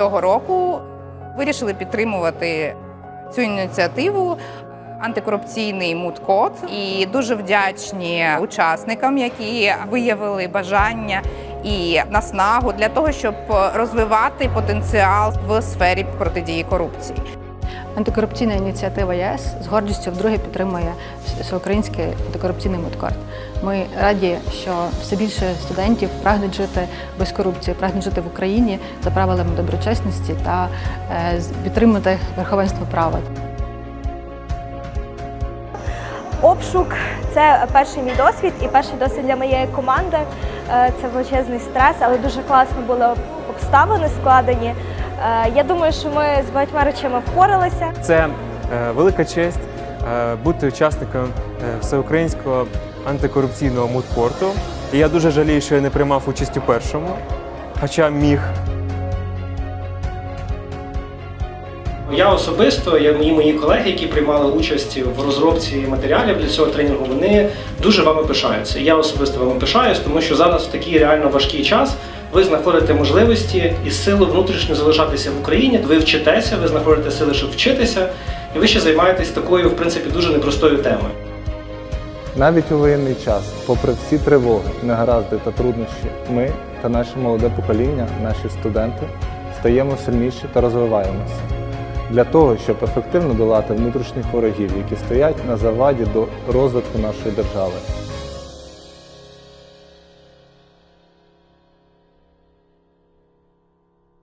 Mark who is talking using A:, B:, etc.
A: Цього року вирішили підтримувати цю ініціативу. Антикорупційний муткод і дуже вдячні учасникам, які виявили бажання і наснагу для того, щоб розвивати потенціал в сфері протидії корупції.
B: Антикорупційна ініціатива ЄС з гордістю вдруге підтримує всеукраїнський антикорупційний мудкарт. Ми раді, що все більше студентів прагнуть жити без корупції, прагнуть жити в Україні за правилами доброчесності та е, підтримувати верховенство права.
C: Обшук це перший мій досвід і перший досвід для моєї команди. Е, Це величезний стрес, але дуже класно були обставини складені. Е, Я думаю, що ми з багатьма речами впоралися.
D: Це е, велика честь е, бути учасником всеукраїнського антикорупційного мудпорту. І я дуже жалію, що я не приймав участь у першому, хоча міг.
E: Я особисто, я і мої колеги, які приймали участь в розробці матеріалів для цього тренінгу, вони дуже вами пишаються. Я особисто вами пишаюсь, тому що зараз в такий реально важкий час ви знаходите можливості і сили внутрішньо залишатися в Україні. Ви вчитеся, ви знаходите сили, щоб вчитися, і ви ще займаєтесь такою, в принципі, дуже непростою темою.
F: Навіть у воєнний час, попри всі тривоги, негаразди та труднощі, ми та наше молоде покоління, наші студенти, стаємо сильніші та розвиваємося для того, щоб ефективно долати внутрішніх ворогів, які стоять на заваді до розвитку нашої держави.